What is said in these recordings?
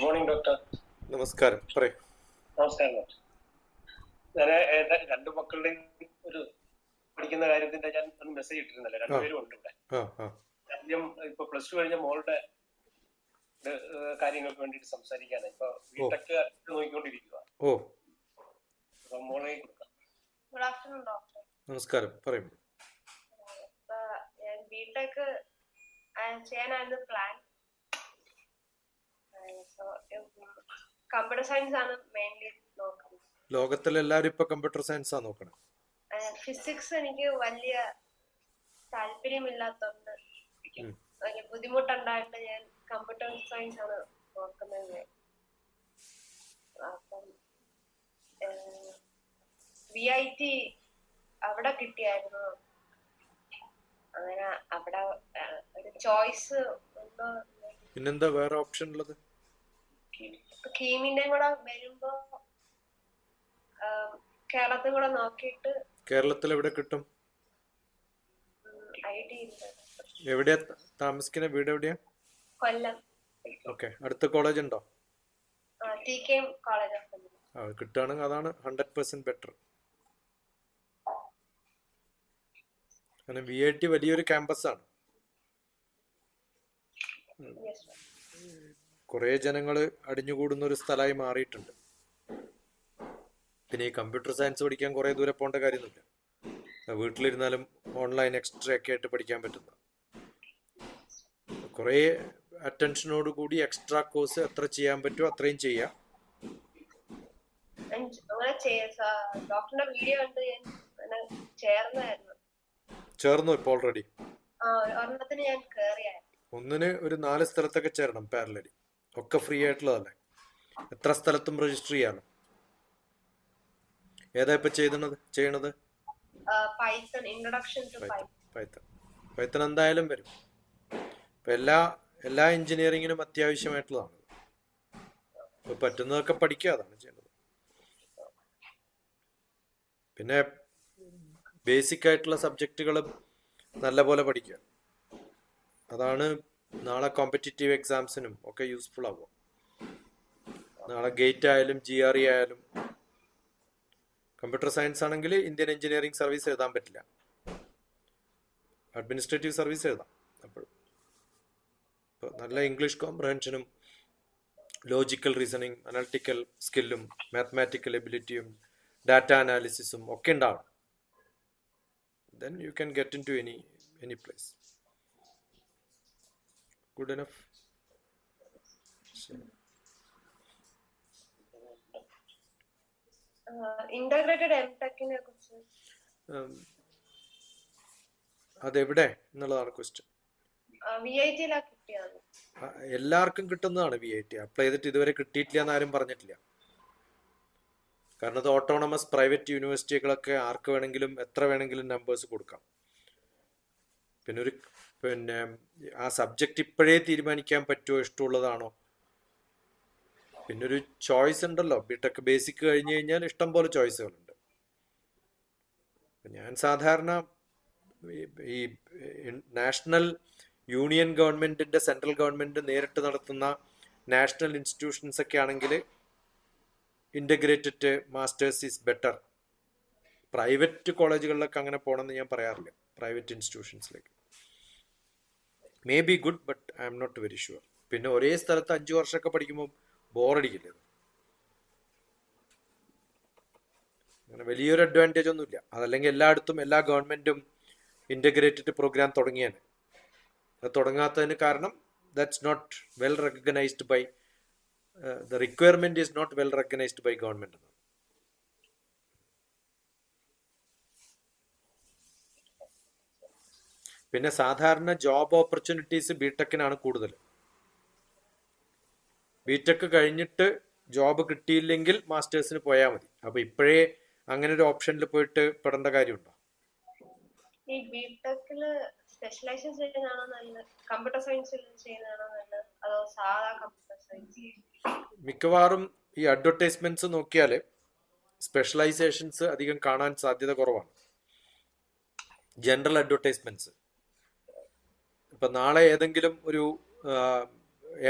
Good morning doctor. നമസ്കാരം. പറയൂ. നമസ്കാരം ഡോക്ടർ. ഞാൻ എന്റെ രണ്ട് മക്കളുടെയും ഒരു പഠിക്കുന്ന കാര്യത്തിന്റെ ഞാൻ ഒരു മെസ്സേജ് ഇട്ടിരുന്നല്ലേ? രണ്ടുപേരും ഉണ്ട് ഇവിടെ. ആദ്യം ഇപ്പൊ പ്ലസ് ടു കഴിഞ്ഞ മോളുടെ കാര്യങ്ങൾക്ക് വേണ്ടിട്ട് സംസാരിക്കാണ് ഇപ്പൊ വീട്ടൊക്കെ നോക്കിക്കൊണ്ടിരിക്കുക ഓ. അപ്പൊ മോളെ ഗുഡ് ആഫ്റ്റർനൂൺ ഡോക്ടർ നമസ്കാരം. പറയും. ഞാൻ ബിടെക് ചെയ്യാനായിരുന്നു പ്ലാൻ സോ കമ്പ്യൂട്ടർ സയൻസ് ആണ് മെയിൻലി നോക്കുന്നത്. ലോകത്തിലെല്ലാവരും ഇപ്പൊ കമ്പ്യൂട്ടർ സയൻസാ നോക്കണം. ഫിസിക്സ് എനിക്ക് വലിയ താല്പര്യമില്ലാത്തോണ്ട് ബുദ്ധിമുട്ടുണ്ടായിട്ട് ഞാൻ കമ്പ്യൂട്ടർ സയൻസ് ആണ് നോക്കുന്നത്. അപ്പം വി ഐ ടി അവിടെ കിട്ടിയായിരുന്നു. അങ്ങനെ അവിടെ ഒരു ചോയ്സ് ഉണ്ടോ പിന്നെന്താ വേറെ ഓപ്ഷൻ ഉള്ളത്? കീമിന്റെ കൂടെ വരുമ്പോ കേരളത്തിൽ കൂടെ നോക്കിയിട്ട് കേരളത്തിൽ എവിടെ കിട്ടും? എവിടെയാ? താമസിക്കുന്ന വീട് എവിടെയാ? കൊല്ലം. ഓക്കെ. അടുത്ത കോളേജ് ഉണ്ടോ? കോളേജ് കിട്ടുകയാണെങ്കിൽ അതാണ് ഹൺഡ്രഡ് പെർസെന്റ് ബെറ്റർ. കാരണം വി ഐ ടി വലിയൊരു ക്യാമ്പസ് ആണ് യെസ് കുറേ ജനങ്ങൾ അടിഞ്ഞുകൂടുന്ന ഒരു സ്ഥലമായി മാറിയിട്ടുണ്ട്. പിന്നെ ഈ കമ്പ്യൂട്ടർ സയൻസ് പഠിക്കാൻ കുറേ ദൂരെ പോകേണ്ട കാര്യമൊന്നുമില്ല. വീട്ടിലിരുന്നാലും ഓൺലൈൻ എക്സ്ട്രാ ഒക്കെ ആയിട്ട് പഠിക്കാൻ പറ്റുന്ന. കുറേ അറ്റൻഷനോട് കൂടി എക്സ്ട്രാ കോഴ്സ് എത്ര ചെയ്യാൻ പറ്റുമോ അത്രയും ചെയ്യാം. ഡോക്ടറിന്റെ വീഡിയോ കണ്ട് ഞാൻ ചേർന്നായിരുന്നു. ചേർന്നു ഇപ്പോൾ ഓൾറെഡി ഒന്നിന് ഒരു നാല് സ്ഥലത്തൊക്കെ ചേരണം പാരലലി ഒക്കെ ഫ്രീ ആയിട്ടുള്ളതല്ലേ എത്ര സ്ഥലത്തും രജിസ്റ്റർ ചെയ്യാമല്ലോ ഏതാ ഇപ്പൊ ചെയ്യുന്നത്? ചെയ്യണത്? പൈത്തൺ എന്തായാലും വരും. ഇപ്പൊ എല്ലാ എല്ലാ എഞ്ചിനീയറിങ്ങിനും അത്യാവശ്യമായിട്ടുള്ളതാണ്. ഇപ്പൊ പറ്റുന്നതൊക്കെ പഠിക്കുക അതാണ് ചെയ്യേണ്ടത്. പിന്നെ ബേസിക് ആയിട്ടുള്ള സബ്ജക്റ്റുകൾ നല്ലപോലെ പഠിക്കുക. അതാണ് നാളെ കോമ്പറ്റേറ്റീവ് എക്സാംസിനും ഒക്കെ യൂസ്ഫുൾ ആവും. നാളെ ഗേറ്റ് ആയാലും ജി ആർ ഇ ആയാലും കമ്പ്യൂട്ടർ സയൻസ് ആണെങ്കിൽ ഇന്ത്യൻ എഞ്ചിനീയറിംഗ് സർവീസ് എഴുതാൻ പറ്റില്ല. അഡ്മിനിസ്ട്രേറ്റീവ് സർവീസ് എഴുതാം അപ്പോഴും നല്ല ഇംഗ്ലീഷ് കോംപ്രഹെൻഷനും ലോജിക്കൽ റീസണിങ് അനാലിറ്റിക്കൽ സ്കില്ലും മാത്തമാറ്റിക്കൽ എബിലിറ്റിയും ഡാറ്റ അനാലിസിസും ഒക്കെ ഉണ്ടാവണം. Then you can get into any any place good enough integrated M ടെക്കിനെ കുറിച്ച്. അതെവിടെ? എന്നുള്ളതാണ് ക്വസ്റ്റ്യൻ എല്ലാവർക്കും കിട്ടുന്നതാണ് വി ഐ ടി അപ്ലൈ ചെയ്തിട്ട് ഇതുവരെ കിട്ടിയിട്ടില്ല എന്ന് ആരും പറഞ്ഞിട്ടില്ല. കാരണം അത് ഓട്ടോണമസ് പ്രൈവറ്റ് യൂണിവേഴ്സിറ്റികളൊക്കെ ആർക്ക് വേണമെങ്കിലും എത്ര വേണമെങ്കിലും നമ്പേഴ്സ് കൊടുക്കാം. പിന്നെ ഒരു പിന്നെ ആ സബ്ജക്റ്റ് ഇപ്പോഴേ തീരുമാനിക്കാൻ പറ്റുമോ ഇഷ്ടമുള്ളതാണോ? പിന്നെ ഒരു ചോയ്സ് ഉണ്ടല്ലോ. ബിടെക് ബേസിക് കഴിഞ്ഞു കഴിഞ്ഞാൽ ഇഷ്ടം പോലെ ചോയ്സുകളുണ്ട് ഞാൻ സാധാരണ ഈ- നാഷണൽ യൂണിയൻ ഗവൺമെന്റിന്റെ സെൻട്രൽ ഗവൺമെന്റ് നേരിട്ട് നടത്തുന്ന നാഷണൽ ഇൻസ്റ്റിറ്റ്യൂഷൻസ് ഒക്കെ ആണെങ്കിൽ integrated masters is better private കോളേജുകളിലൊക്കെ അങ്ങനെ പോകണമെന്ന് ഞാൻ പറയാറില്ല. Private ഇൻസ്റ്റിറ്റ്യൂഷൻസിലേക്ക് may be good but I'm not very sure പിന്നെ ഒരേ സ്ഥലത്ത് അഞ്ചു വർഷമൊക്കെ പഠിക്കുമ്പോൾ ബോറടിക്കില്ല. അങ്ങനെ വലിയൊരു അഡ്വാന്റേജ് ഒന്നുമില്ല. അതല്ലെങ്കിൽ എല്ലായിടത്തും എല്ലാ ഗവൺമെന്റും ഇന്റഗ്രേറ്റഡ് പ്രോഗ്രാം തുടങ്ങിയാണ്. അത് തുടങ്ങാത്തതിന് കാരണം that's not well recognised by the requirement is not well recognised by government പിന്നെ സാധാരണ ജോബ് ഓപ്പർച്യൂണിറ്റീസ് ബിടെക്കിനാണ് കൂടുതൽ ബിടെക് കഴിഞ്ഞിട്ട് ജോബ് കിട്ടിയില്ലെങ്കിൽ മാസ്റ്റേഴ്സിന് പോയാൽ മതി. അപ്പൊ ഇപ്പോഴേ അങ്ങനെ ഒരു ഓപ്ഷനിൽ പോയിട്ട് പെടേണ്ട കാര്യമുണ്ടോ? ഈ ബിടെക്കിൽ സ്പെഷ്യലൈസേഷൻ ചെയ്യുന്നതാണോ നല്ലത്? കമ്പ്യൂട്ടർ സയൻസിൽ ചെയ്യുന്നതാണോ നല്ലത്? അതോ സാധാ കമ്പ്യൂട്ടർ സയൻസ് മിക്കവാറും ഈ അഡ്വർടൈസ്മെന്റ്സ് നോക്കിയാൽ സ്പെഷ്യലൈസേഷൻസ് അധികം കാണാൻ സാധ്യത കുറവാണ്. ജനറൽ അഡ്വർടൈസ്മെന്റ്സ് ഇപ്പൊ നാളെ ഏതെങ്കിലും ഒരു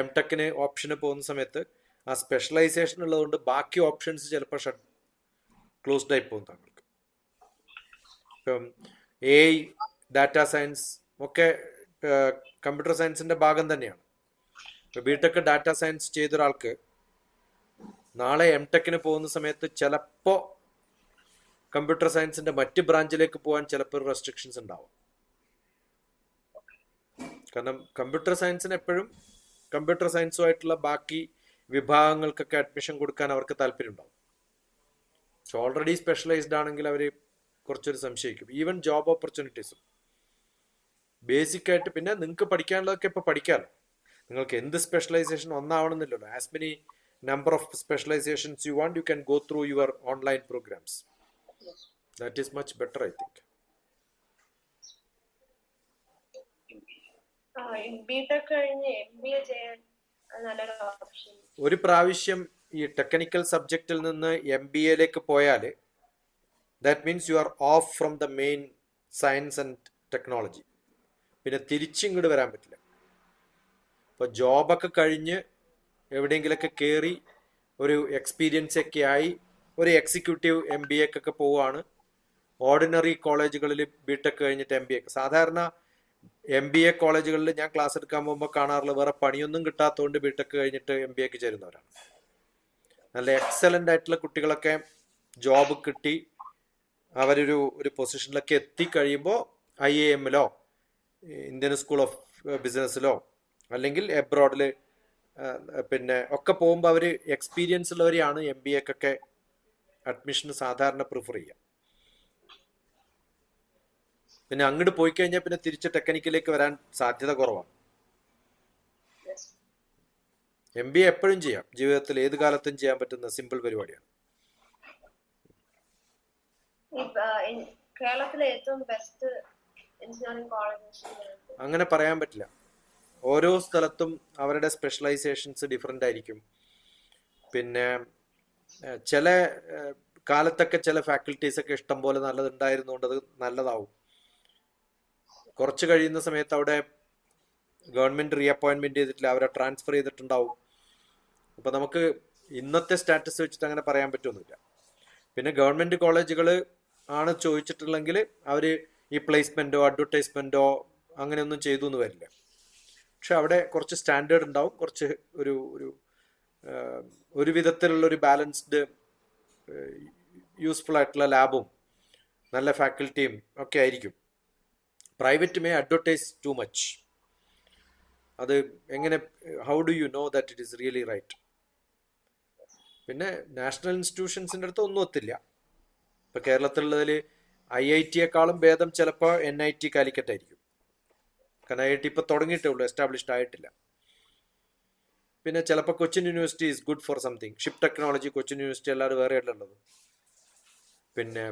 എം ടെക്കിന് ഓപ്ഷന് പോകുന്ന സമയത്ത് ആ സ്പെഷ്യലൈസേഷൻ ഉള്ളതുകൊണ്ട് ബാക്കി ഓപ്ഷൻസ് ചിലപ്പോൾ ഷട്ട് ക്ലോസ്ഡ് ആയി പോകും താങ്കൾക്ക്. ഇപ്പം എ ഡാറ്റ സയൻസ് ഒക്കെ കമ്പ്യൂട്ടർ സയൻസിന്റെ ഭാഗം തന്നെയാണ്. ബിടെക് ഡാറ്റാ സയൻസ് ചെയ്ത ഒരാൾക്ക് നാളെ എം ടെക്കിന് പോകുന്ന സമയത്ത് ചിലപ്പോ കമ്പ്യൂട്ടർ സയൻസിന്റെ മറ്റ് ബ്രാഞ്ചിലേക്ക് പോകാൻ ചിലപ്പോൾ റെസ്ട്രിക്ഷൻസ് ഉണ്ടാവും. കാരണം കമ്പ്യൂട്ടർ സയൻസിന് എപ്പോഴും കമ്പ്യൂട്ടർ സയൻസുമായിട്ടുള്ള ബാക്കി വിഭാഗങ്ങൾക്കൊക്കെ അഡ്മിഷൻ കൊടുക്കാൻ അവർക്ക് താല്പര്യം ഉണ്ടാവും പക്ഷെ ഓൾറെഡി സ്പെഷ്യലൈസ്ഡ് ആണെങ്കിൽ അവർ കുറച്ചൊരു സംശയിക്കും. ഈവൻ ജോബ് ഓപ്പർച്യൂണിറ്റീസും ബേസിക് ആയിട്ട് പിന്നെ നിങ്ങൾക്ക് പഠിക്കാനുള്ളതൊക്കെ ഇപ്പോൾ പഠിക്കാമല്ലോ നിങ്ങൾക്ക് എന്ത് specialisation ഒന്നാവണമെന്നില്ലല്ലോ. As many number of specialisations you want you can go through your online programs that is much better I think B Tech കഴിഞ്ഞ് എം ബി എ ചെയ്യാൻ അത് നല്ലൊരു ഓപ്ഷൻ ഒരു പ്രാവശ്യം ഈ ടെക്നിക്കൽ സബ്ജക്റ്റിൽ നിന്ന് എം ബി എയിലേക്ക് പോയാൽ that means you are off from the main science and technology പിന്നെ തിരിച്ചിങ്ങോട്ട് വരാൻ പറ്റില്ല. ഇപ്പോൾ ജോബൊക്കെ കഴിഞ്ഞ് എവിടെയെങ്കിലൊക്കെ കയറി ഒരു എക്സ്പീരിയൻസ് ഒക്കെ ആയി ഒരു എക്സിക്യൂട്ടീവ് എം ബി എക്കൊക്കെ പോവുകയാണ് ഓർഡിനറി കോളേജുകളിൽ ബിടെക് കഴിഞ്ഞിട്ട് എം ബി എ സാധാരണ എം ബി എ കോളേജുകളിൽ ഞാൻ ക്ലാസ് എടുക്കാൻ പോകുമ്പോൾ കാണാറുള്ള വേറെ പണിയൊന്നും കിട്ടാത്തതുകൊണ്ട് ബിടെക് കഴിഞ്ഞിട്ട് എം ബി എക്ക് ചേരുന്നവരാണ്. നല്ല എക്സലന്റ് ആയിട്ടുള്ള കുട്ടികളൊക്കെ ജോബ് കിട്ടി അവരൊരു ഒരു പൊസിഷനിലൊക്കെ എത്തിക്കഴിയുമ്പോൾ ഐ എ എമ്മിലോ ഇന്ത്യൻ സ്കൂൾ ഓഫ് ബിസിനസ്സിലോ അല്ലെങ്കിൽ എബ്രോഡിൽ പിന്നെ ഒക്കെ പോകുമ്പോൾ അവർ എക്സ്പീരിയൻസ് ഉള്ളവരെയാണ് എം ബി എക്കൊക്കെ അഡ്മിഷന് സാധാരണ പ്രിഫർ ചെയ്യുക. പിന്നെ അങ്ങോട്ട് പോയി കഴിഞ്ഞാൽ പിന്നെ തിരിച്ച് ടെക്നിക്കലേക്ക് വരാൻ സാധ്യത കുറവാണ് എം ബി എ എപ്പോഴും ചെയ്യാം. ജീവിതത്തിൽ ഏത് കാലത്തും ചെയ്യാൻ പറ്റുന്ന സിമ്പിൾ പരിപാടിയാണ്. കേരളത്തിലെ ഏറ്റവും ബെസ്റ്റ് എഞ്ചിനീയറിംഗ് കോളേജ് അങ്ങനെ പറയാൻ പറ്റില്ല. ഓരോ സ്ഥലത്തും അവരുടെ സ്പെഷ്യലൈസേഷൻസ് ഡിഫറെന്റ് ആയിരിക്കും. പിന്നെ ചില കാലത്തൊക്കെ ചില ഫാക്കൽറ്റീസ് ഒക്കെ ഇഷ്ടം പോലെ നല്ലതുണ്ടായിരുന്നുകൊണ്ട് അത് നല്ലതാവും. കുറച്ച് കഴിയുന്ന സമയത്ത് അവിടെ ഗവൺമെന്റ് റീ അപ്പോയിന്റ്മെന്റ് ചെയ്തിട്ടില്ല അവരെ ട്രാൻസ്ഫർ ചെയ്തിട്ടുണ്ടാവും. അപ്പൊ നമുക്ക് ഇന്നത്തെ സ്റ്റാറ്റസ് വെച്ചിട്ട് അങ്ങനെ പറയാൻ പറ്റുമൊന്നുമില്ല പിന്നെ ഗവൺമെന്റ് കോളേജുകൾ ആണ് ചോദിച്ചിട്ടുള്ളെങ്കിൽ അവർ ഈ പ്ലേസ്മെന്റോ അഡ്വർടൈസ്മെന്റോ അങ്ങനെയൊന്നും ചെയ്തു എന്ന് വരില്ല. പക്ഷെ അവിടെ കുറച്ച് സ്റ്റാൻഡേർഡ് ഉണ്ടാവും കുറച്ച് ഒരു ഒരു ഒരു വിധത്തിലുള്ള ഒരു ബാലൻസ്ഡ് യൂസ്ഫുൾ ആയിട്ടുള്ള ലാബും നല്ല ഫാക്കൽറ്റിയും ഒക്കെ ആയിരിക്കും. Private may advertise too much അത് എങ്ങനെ how do you know that it is really right പിന്നെ നാഷണൽ ഇൻസ്റ്റിറ്റ്യൂഷൻസിന്റെ അടുത്ത് ഒന്നും ഒത്തില്ല. ഇപ്പൊ കേരളത്തിലുള്ളതിൽ ഐ ഐ ടിയെക്കാളും ഭേദം ചിലപ്പോൾ എൻ ഐ ടി കാലിക്കറ്റ് ആയിരിക്കും. കാരണം ഐ ഐ ടി ഇപ്പൊ തുടങ്ങിയിട്ടേ ഉള്ളൂ എസ്റ്റാബ്ലിഷ്ഡ് ആയിട്ടില്ല. പിന്നെ ചിലപ്പോൾ Cochin university is good for something ship technology Cochin university അല്ലാതെ വേറെ ഉള്ളത് പിന്നെ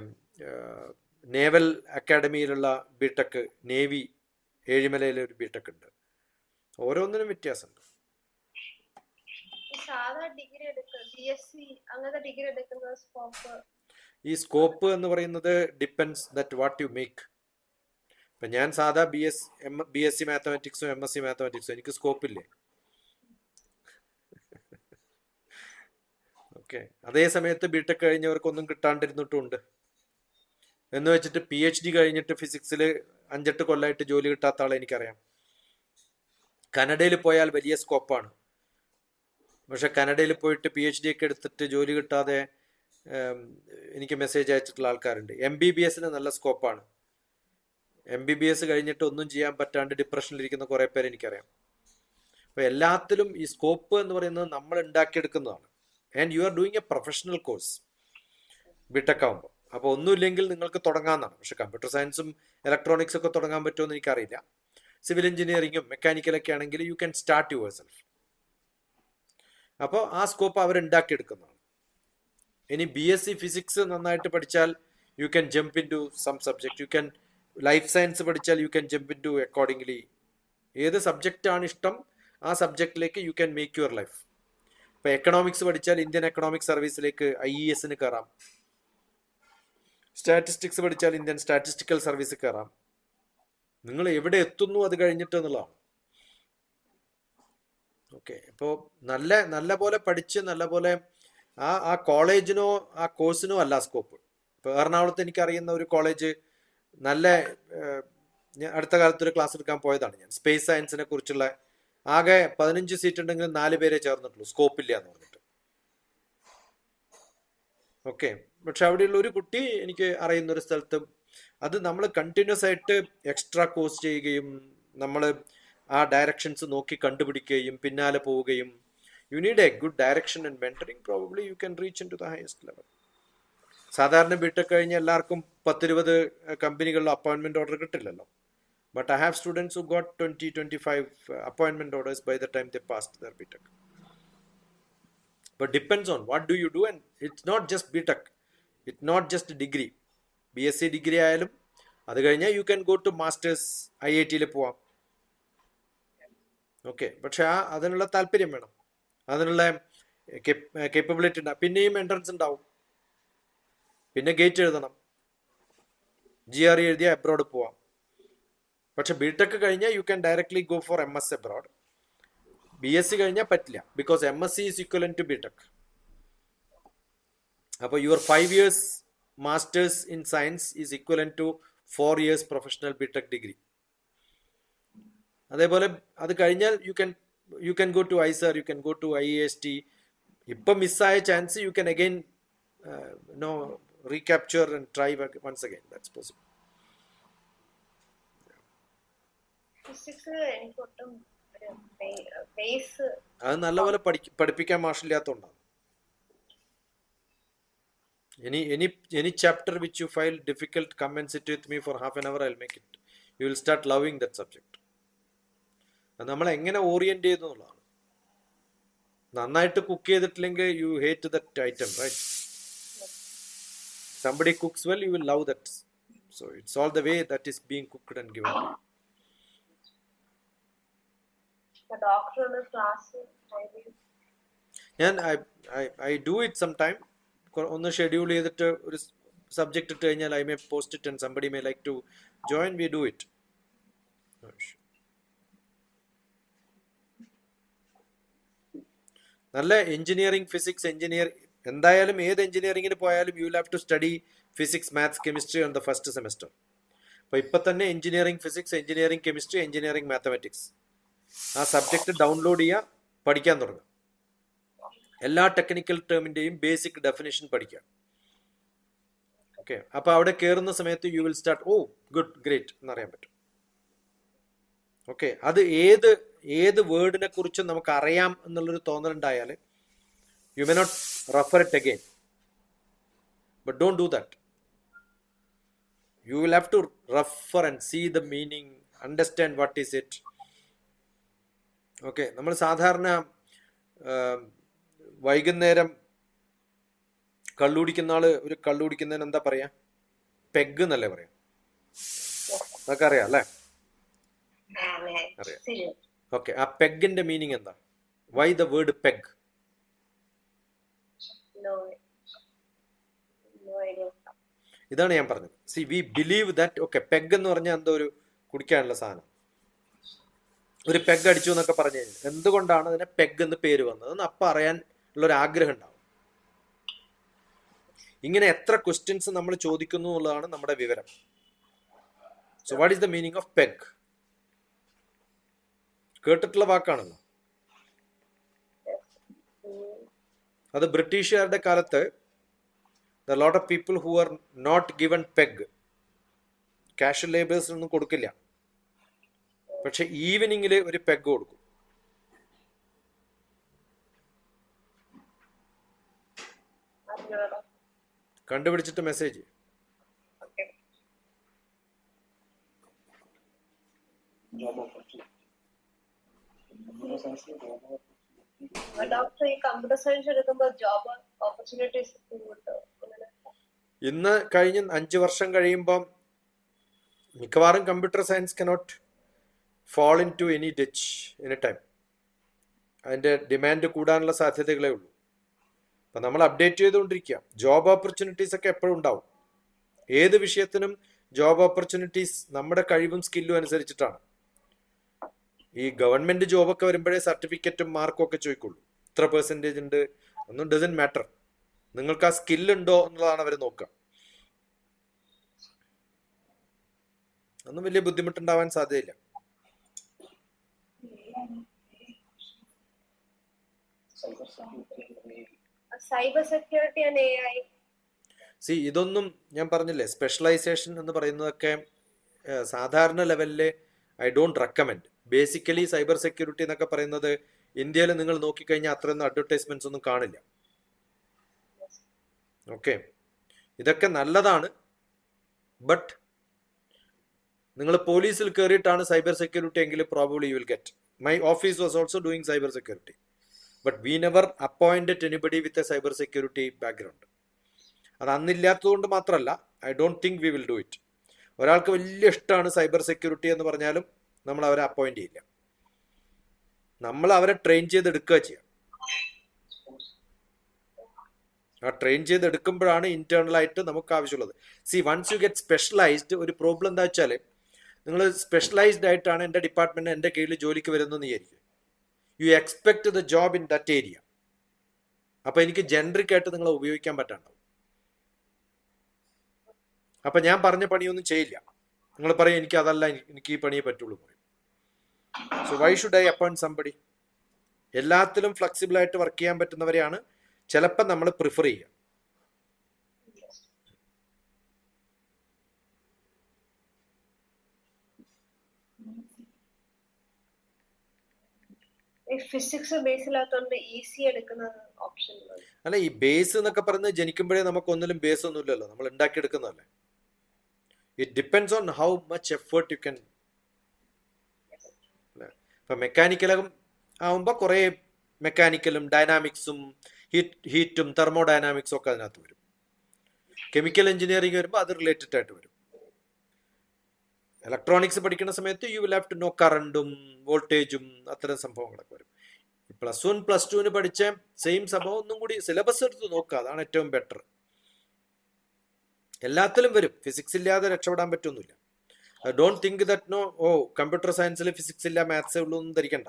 നേവൽ അക്കാഡമിയിലുള്ള ബിടെക് നേവി ഏഴിമലയിലെ ഒരു ബിടെക് ഉണ്ട്. ഓരോന്നിനും വ്യത്യാസമുണ്ട്. സ്കോപ്പ് ഈ സ്കോപ്പ് എന്ന് പറയുന്നത് depends that what you make ഇപ്പം ഞാൻ സാധാ B S M B S C മാത്തമാറ്റിക്സും M S C മാത്തമാറ്റിക്സും എനിക്ക് സ്കോപ്പില്ലേ ഓക്കെ അതേ സമയത്ത് ബിടെക് കഴിഞ്ഞവർക്കൊന്നും കിട്ടാണ്ടിരുന്നിട്ടുമുണ്ട് എന്ന് വെച്ചിട്ട് പി എച്ച് ഡി കഴിഞ്ഞിട്ട് ഫിസിക്സിൽ അഞ്ചെട്ട് കൊല്ലമായിട്ട് ജോലി കിട്ടാത്ത ആളെ എനിക്കറിയാം. കനഡയിൽ പോയാൽ വലിയ സ്കോപ്പാണ് പക്ഷെ കനഡയിൽ പോയിട്ട് പി എച്ച് ഡി ഒക്കെ എടുത്തിട്ട് ജോലി കിട്ടാതെ എനിക്ക് മെസ്സേജ് അയച്ചിട്ടുള്ള ആൾക്കാരുണ്ട്. എം ബി ബി എസിന് നല്ല സ്കോപ്പാണ് എം ബി ബി എസ് കഴിഞ്ഞിട്ട് ഒന്നും ചെയ്യാൻ പറ്റാണ്ട് ഡിപ്രഷനിലിരിക്കുന്ന കുറേ പേര് എനിക്കറിയാം. അപ്പൊ എല്ലാത്തിലും ഈ സ്കോപ്പ് എന്ന് പറയുന്നത് നമ്മൾ ഉണ്ടാക്കിയെടുക്കുന്നതാണ്. And you are doing a professional course B Tech ആകുമ്പോൾ അപ്പോൾ ഒന്നുമില്ലെങ്കിൽ നിങ്ങൾക്ക് തുടങ്ങാമെന്നാണ് പക്ഷെ കമ്പ്യൂട്ടർ സയൻസും ഇലക്ട്രോണിക്സ് ഒക്കെ തുടങ്ങാൻ പറ്റുമെന്ന് എനിക്കറിയില്ല. സിവിൽ എഞ്ചിനീയറിംഗും മെക്കാനിക്കലൊക്കെ ആണെങ്കിൽ you can start yourself അപ്പോൾ ആ സ്കോപ്പ് അവർ ഉണ്ടാക്കിയെടുക്കുന്നതാണ്. ഇനി ബി എസ് സി ഫിസിക്സ് നന്നായിട്ട് പഠിച്ചാൽ you can jump into some subject you can life science പഠിച്ചാൽ you can jump into accordingly ഏത് സബ്ജക്റ്റ് ആണ് ഇഷ്ടം ആ സബ്ജക്റ്റിലേക്ക് you can make your life ഇപ്പൊ എക്കണോമിക്സ് പഠിച്ചാൽ ഇന്ത്യൻ എക്കണോമിക് സർവീസിലേക്ക് ഐ ഇ എസിന് കയറാം സ്റ്റാറ്റിസ്റ്റിക്സ് പഠിച്ചാൽ ഇന്ത്യൻ സ്റ്റാറ്റിസ്റ്റിക്കൽ സർവീസിൽ കയറാം. നിങ്ങൾ എവിടെ എത്തുന്നു അത് കഴിഞ്ഞിട്ട് എന്നുള്ളതാണ്. ഓക്കെ ഇപ്പോൾ നല്ല നല്ല പോലെ പഠിച്ച് നല്ല പോലെ ആ ആ കോളേജിനോ ആ കോഴ്സിനോ അല്ല സ്കോപ്പ്. ഇപ്പോൾ എറണാകുളത്ത് എനിക്കറിയുന്ന ഒരു കോളേജ് നല്ല ഞാൻ അടുത്ത കാലത്ത് ഒരു ക്ലാസ് എടുക്കാൻ പോയതാണ് ഞാൻ. സ്പേസ് സയൻസിനെ കുറിച്ചുള്ള ആകെ പതിനഞ്ച് സീറ്റ് ഉണ്ടെങ്കിൽ നാല് പേരെ ചേർന്നിട്ടുള്ളൂ. സ്കോപ്പ് ഇല്ല എന്ന് പറഞ്ഞിട്ട് ഓക്കെ പക്ഷെ അവിടെയുള്ള ഒരു കുട്ടി എനിക്ക് അറിയുന്ന ഒരു സ്ഥലത്ത് അത് നമ്മൾ കണ്ടിന്യൂസ് ആയിട്ട് എക്സ്ട്രാ കോഴ്സ് ചെയ്യുകയും നമ്മൾ ആ ഡയറക്ഷൻസ് നോക്കി കണ്ടുപിടിക്കുകയും പിന്നാലെ പോവുകയും you need a good direction and mentoring probably you can reach into the highest level സാധാരണ ബിടെക് കഴിഞ്ഞ് എല്ലാവർക്കും പത്തിരുപത് കമ്പനികളിൽ അപ്പോയിന്റ്മെന്റ് ഓർഡർ കിട്ടില്ലല്ലോ. But I have students who got twenty twenty five appointment orders by the time the passed their B Tech but depends on what do you do and it's not just btech it's not just a degree C degree ആയാലും അത് കഴിഞ്ഞാൽ you can go to masters I I ടിയിൽ പോവാം. Okay പക്ഷെ ആ അതിനുള്ള താല്പര്യം വേണം. അതിനുള്ള കേപ്പബിലിറ്റി ഉണ്ടാവും പിന്നെയും എൻട്രൻസ് ഉണ്ടാവും. പിന്നെ ഗേറ്റ് എഴുതണം. ജി ആർ എഴുതിയ അബ്രോഡ് പോവാം. പക്ഷെ ബി ടെക് കഴിഞ്ഞാൽ you can directly go for M S abroad B S C കഴിഞ്ഞാൽ പറ്റില്ല. Because M S C is equivalent to B tech അപ്പോൾ your five years masters in science is equivalent to four years professional B tech degree അതേപോലെ അത് കഴിഞ്ഞാൽ you can you can go to IISER you can go to I S T ഇപ്പം മിസ്സായ chance you can again no recapture and try once again that's possible physics എനിക്ക് ഒട്ടും base അത് നല്ലപോലെ പഠിപ്പിക്കാൻ മാഷില്ലാത്തോണ്ടാണ്. any any any chapter which you find difficult come and sit with me for half an hour i'll make it. You will start loving that subject. നമ്മൾ എങ്ങനെ orient ചെയ്യുന്നു എന്നുള്ളതാണ്. നന്നായിട്ട് കുക്ക് ചെയ്തിട്ടില്ലെങ്കിൽ you hate that item right somebody cooks well you will love that so it's all the way that is being cooked and given ഡോക്ടറുടെ class ഞാൻ I do it some time ഒന്ന് schedule ചെയ്തിട്ട് ഒരു subject ഇട്ട് കഴിഞ്ഞാൽ I may post it and somebody may like to join we do it നല്ല engineering physics engineer എന്തായാലും ഏത് എഞ്ചിനീയറിംഗിന് പോയാലും you have to study physics maths chemistry on the first semester അപ്പോൾ ഇപ്പം തന്നെ engineering physics engineering chemistry engineering mathematics ആ subject download ചെയ്യുക പഠിക്കാൻ തുടങ്ങുക എല്ലാ ടെക്നിക്കൽ ടേമിന്റെയും ബേസിക് ഡെഫിനേഷൻ പഠിക്കുക ഓക്കെ അപ്പോൾ അവിടെ കയറുന്ന സമയത്ത് you will start oh good great എന്നറിയാൻ പറ്റും. ഓക്കെ അത് ഏത് ഏത് വേർഡിനെ കുറിച്ചും നമുക്ക് അറിയാം എന്നുള്ളൊരു തോന്നലുണ്ടായാൽ you may not refer it again but don't do that you will have to refer and see the meaning understand what is it okay നമ്മൾ സാധാരണ വൈകുന്നേരം കള്ളുടിക്കുന്ന ആൾ ഒരു കള്ളുടിക്കുന്നതിന് എന്താ പറയാ? പെഗ് എന്നല്ലേ പറയാം? അതൊക്കെ അറിയാം അല്ലേ? അറിയാം. ഓക്കെ ആ പെഗിന്റെ മീനിങ് എന്താ? വൈ ദ വേർഡ് പെഗ് ഇതാണ് ഞാൻ പറഞ്ഞത്. See we believe that okay peg എന്ന് പറഞ്ഞാൽ എന്തോ ഒരു കുടിക്കാനുള്ള സാധനം. ഒരു പെഗ് അടിച്ചു എന്നൊക്കെ പറഞ്ഞു കഴിഞ്ഞാൽ എന്തുകൊണ്ടാണ് അതിനെ പെഗ് എന്ന് പേര് വന്നത്? അപ്പം അറിയാൻ ഉള്ള ഒരു ആഗ്രഹം ഉണ്ടാവും. ഇങ്ങനെ എത്ര ക്വസ്റ്റ്യൻസ് നമ്മൾ ചോദിക്കുന്നു എന്നുള്ളതാണ് നമ്മുടെ വിവരം. So what is the meaning of peg കേട്ടിട്ടുള്ള വാക്കാണല്ലോ. അത് ബ്രിട്ടീഷുകാരുടെ കാലത്ത് the lot of people who are not given peg cash ലേബേഴ്സിനൊന്നും കൊടുക്കില്ല. പക്ഷെ ഈവനിങ്ങിൽ ഒരു പെഗ് കൊടുക്കും. കണ്ടുപിടിച്ചിട്ട് മെസ്സേജ് കമ്പ്യൂട്ടർ ജോബ് ഇന്ന് കഴിഞ്ഞ അഞ്ചു വർഷം കഴിയുമ്പം മിക്കവാറും computer science cannot fall into any ditch any time അതിന്റെ ഡിമാൻഡ് കൂടാനുള്ള സാധ്യതകളേ ഉള്ളൂ. അപ്പം നമ്മൾ അപ്ഡേറ്റ് ചെയ്തുകൊണ്ടിരിക്കുക ജോബ് ഓപ്പർച്യൂണിറ്റീസ് ഒക്കെ എപ്പോഴും ഉണ്ടാവും. ഏത് വിഷയത്തിനും ജോബ് ഓപ്പർച്യൂണിറ്റീസ് നമ്മുടെ കഴിവും സ്കില്ലും അനുസരിച്ചിട്ടാണ്. ഈ ഗവൺമെന്റ് ജോബൊക്കെ വരുമ്പോഴേ സർട്ടിഫിക്കറ്റും മാർക്കും ഒക്കെ ചോദിക്കുള്ളൂ. ഇത്ര പെർസെന്റേജ് ഉണ്ട്. ഒന്നും ഡസൻ മാറ്റർ നിങ്ങൾക്ക് ആ സ്കില്ലുണ്ടോ എന്നുള്ളതാണ് അവർ നോക്കുക. ഒന്നും വലിയ ബുദ്ധിമുട്ടുണ്ടാവാൻ സാധ്യതയില്ല. Cyber security and AI C ഇതൊന്നും ഞാൻ പറഞ്ഞില്ലേ സ്പെഷ്യലൈസേഷൻ എന്ന് പറയുന്നതൊക്കെ സാധാരണ ലെവലിലെ I don't recommend. Basically cyber security എന്നൊക്കെ പറയുന്നത് ഇന്ത്യയിൽ നിങ്ങൾ നോക്കിക്കഴിഞ്ഞാൽ അത്രയൊന്നും അഡ്വർടൈസ്മെന്റ്സ് ഒന്നും കാണില്ല. ഓക്കെ. ഇതൊക്കെ നല്ലതാണ്. ബട്ട് നിങ്ങൾ പോലീസിൽ കയറിയിട്ടാണ് സൈബർ സെക്യൂരിറ്റി എങ്കിൽ probably you will get my office was also doing cyber security but we never appointed anybody with a cyber security background അത് അന്നില്ലാത്തതുകൊണ്ട് മാത്രമല്ല I don't think we will do it ഒരാൾക്ക് വലിയ ഇഷ്ടമാണ് സൈബർ സെക്യൂരിറ്റി എന്ന് പറഞ്ഞാലും നമ്മൾ അവരെ അപ്പോയിന്റ് ചെയ്യില്ല. നമ്മൾ അവരെ ട്രെയിൻ ചെയ്തെടുക്കുക ചെയ്യാം. ആ ട്രെയിൻ ചെയ്തെടുക്കുമ്പോഴാണ് ഇന്റേണലായിട്ട് നമുക്ക് ആവശ്യമുള്ളത്. See once you get specialised ഒരു പ്രോബ്ലം എന്താ വെച്ചാൽ നിങ്ങൾ സ്പെഷ്യലൈസ്ഡ് ആയിട്ടാണ് എന്റെ ഡിപ്പാർട്ട്മെന്റ് എന്റെ കീഴിൽ ജോലിക്ക് വരുന്നതെന്ന് വിചാരിക്കും you expect the job in that area അപ്പൊ എനിക്ക് ജനറിക് ആയിട്ട് നിങ്ങളെ ഉപയോഗിക്കാൻ പറ്റാണ്ടാവും. അപ്പൊ ഞാൻ പറഞ്ഞ പണിയൊന്നും ചെയ്യില്ല. നിങ്ങൾ പറയും എനിക്ക് അതല്ല എനിക്ക് ഈ പണിയെ പറ്റുള്ളൂ പറയും. So why should I appoint somebody എല്ലാത്തിലും ഫ്ലെക്സിബിൾ ആയിട്ട് വർക്ക് ചെയ്യാൻ പറ്റുന്നവരെയാണ് ചിലപ്പോൾ നമ്മൾ പ്രിഫർ ചെയ്യുക. ഫിസിക്സ് ബേസിലാത്തോണ്ട് ഈസി എടുക്കുന്ന ഓപ്ഷൻ അല്ല ഈ ബേസ് എന്നൊക്കെ പറയുന്നത് ജനിക്കുമ്പോഴേ നമുക്ക് ഒന്നിലും ബേസ് ഒന്നും ഇല്ലല്ലോ. നമ്മൾ ഉണ്ടാക്കിയെടുക്കുന്നതല്ലേ? It depends on how much effort you can ഇപ്പൊ മെക്കാനിക്കലും ആവുമ്പോൾ കുറേ മെക്കാനിക്കലും ഡൈനാമിക്സും ഹീറ്റ് ഹീറ്റും തെർമോഡൈനാമിക്സും ഒക്കെ അതിനകത്ത് വരും. കെമിക്കൽ എഞ്ചിനീയറിംഗ് വരുമ്പോൾ അത് റിലേറ്റഡ് ആയിട്ട് വരും. ഇലക്ട്രോണിക്സ് പഠിക്കുന്ന സമയത്ത് you will have to know കറണ്ടും വോൾട്ടേജും അത്തരം സംഭവങ്ങളൊക്കെ വരും. പ്ലസ് വൺ പ്ലസ് ടുവിന് പഠിച്ച സെയിം സംഭവം ഒന്നും കൂടി സിലബസ് എടുത്ത് നോക്കുക അതാണ് ഏറ്റവും ബെറ്റർ എല്ലാത്തിലും വരും. ഫിസിക്സ് ഇല്ലാതെ രക്ഷപ്പെടാൻ പറ്റൊന്നുമില്ല. Don't think that no oh computer സയൻസിൽ ഫിസിക്സ് ഇല്ല മാത്സ് ഉള്ളൂ ഒന്നും ധരിക്കണ്ട.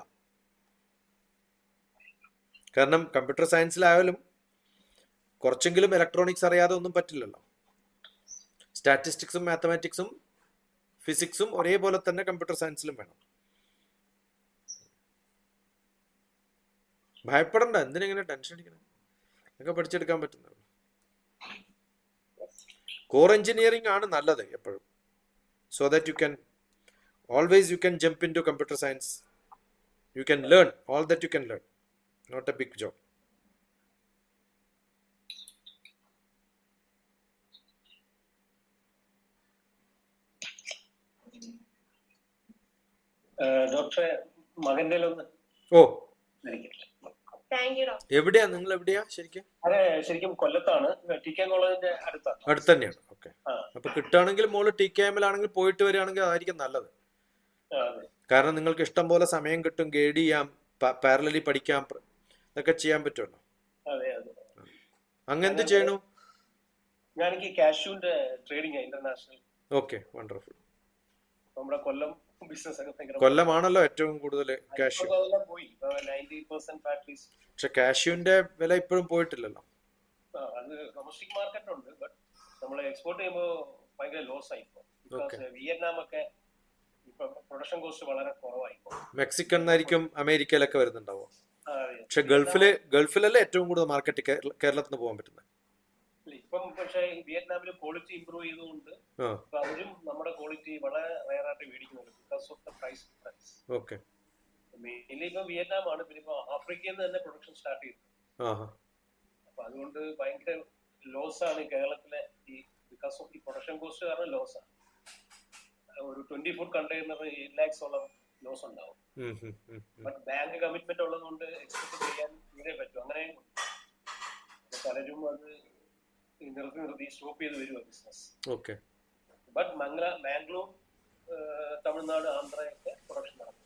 കാരണം കമ്പ്യൂട്ടർ സയൻസിലായാലും കുറച്ചെങ്കിലും ഇലക്ട്രോണിക്സ് അറിയാതെ ഒന്നും പറ്റില്ലല്ലോ. സ്റ്റാറ്റിസ്റ്റിക്സും മാത്തമാറ്റിക്സും ഫിസിക്സും ഒരേപോലെ തന്നെ കമ്പ്യൂട്ടർ സയൻസിലും വേണം. ഭയപ്പെടണ്ട എന്തിനെങ്ങനെ ടെൻഷൻ അടിക്കണം? ഒക്കെ പഠിച്ചെടുക്കാൻ പറ്റുന്നത് കോർ എഞ്ചിനീയറിംഗ് ആണ് നല്ലത് എപ്പോഴും. So that you can always you can jump in to computer science you can learn all that you can learn not a big job ഡോക്ടറെ മകന്റെ ഓ. എവിടെയാ നിങ്ങൾ എവിടെയാ? ശരിക്കും? അതെ ശരിക്കും കൊല്ലത്താണ്. ടി കെ കോളേജിന്റെ അടുത്താണ്. അടുത്ത് തന്നെയാണ് ഓക്കെ. അപ്പൊ കിട്ടുകയാണെങ്കിൽ മോൾ ടി കെ എമ്മിലാണെങ്കിൽ പോയിട്ട് വരികയാണെങ്കിൽ അതായിരിക്കും നല്ലത്. അതെ. കാരണം നിങ്ങൾക്ക് ഇഷ്ടം പോലെ സമയം കിട്ടും ഗൈഡ് ചെയ്യാം പാരലലി പഠിക്കാം ഇതൊക്കെ ചെയ്യാൻ പറ്റുമല്ലോ. അതെ അതെ. അങ്ങ് എന്ത് ചെയ്യണു ഞാൻ ട്രേഡിംഗ് ഇന്റർനാഷണൽ. Okay wonderful. നമ്മുടെ കൊല്ലം ബിസിനസ് ഒക്കെ കൊല്ലമാണല്ലോ ഏറ്റവും കൂടുതൽ കാഷ്യൂ പോയി. പക്ഷെ കാഷ്യൂന്റെ വില ഇപ്പോഴും പോയിട്ടില്ലല്ലോ. അത് ഡൊമസ്റ്റിക് മാർക്കറ്റ് ഉണ്ട് ബട്ട് നമ്മൾ എക്സ്പോർട്ട് ചെയ്യുമ്പോൾ ഭയങ്കര ലോസ് ആയി വിയറ്റ്നാം ഒക്കെ പ്രൊഡക്ഷൻ കോസ്റ്റ് വളരെ കുറവായി മെക്സിക്കൻ ആയിരിക്കും അമേരിക്കയിലൊക്കെ വരുന്നുണ്ടാവോ. പക്ഷെ ഗൾഫിൽ ഗൾഫിലല്ലേ ഏറ്റവും കൂടുതൽ മാർക്കറ്റ് കേരളത്തിന് പോകാൻ പറ്റുന്നത്? ഇപ്പം പക്ഷേ വിയറ്റ്നാമിൽ ക്വാളിറ്റി ഇമ്പ്രൂവ് ചെയ്തുകൊണ്ട് അവരും ക്വാളിറ്റി വളരെ റയർ ആയിട്ട് മേടിക്കുന്നുണ്ട്. Because of the price difference okay mainly ഇപ്പൊ വിയറ്റ്നാം ആണ് പിന്നെ ഇപ്പൊ ആഫ്രിക്കയിൽ നിന്ന് തന്നെ പ്രൊഡക്ഷൻ സ്റ്റാർട്ട് ചെയ്തു. അപ്പൊ അതുകൊണ്ട് ഭയങ്കര ലോസ് ആണ് കേരളത്തിലെ ഈ ബിക്കോസ് ഓഫ് ഈ പ്രൊഡക്ഷൻ കോസ്റ്റ് കാരണം ലോസ് ആണ്. ഒരു ട്വന്റി ഫോർ കണ്ടെയ്നർ എയ്റ്റ് ലാക്സോളം ലോസ് ഉണ്ടാവും. ബട്ട് ബാങ്ക് കമ്മിറ്റ്മെന്റ് ഉള്ളതുകൊണ്ട് എക്സ്പെക്ട് ചെയ്യാൻ തീരെ പറ്റും. അങ്ങനെ പലരും അത് നിർത്തി നിർത്തി സ്റ്റോപ്പ് ചെയ്ത് വരുവാ ബിസിനസ് ഓക്കെ ബട്ട് മംഗള ബാംഗ്ലൂർ തമിഴ്നാട് ആന്ധ്രയൊക്കെ പ്രൊഡക്ഷൻ നടക്കും.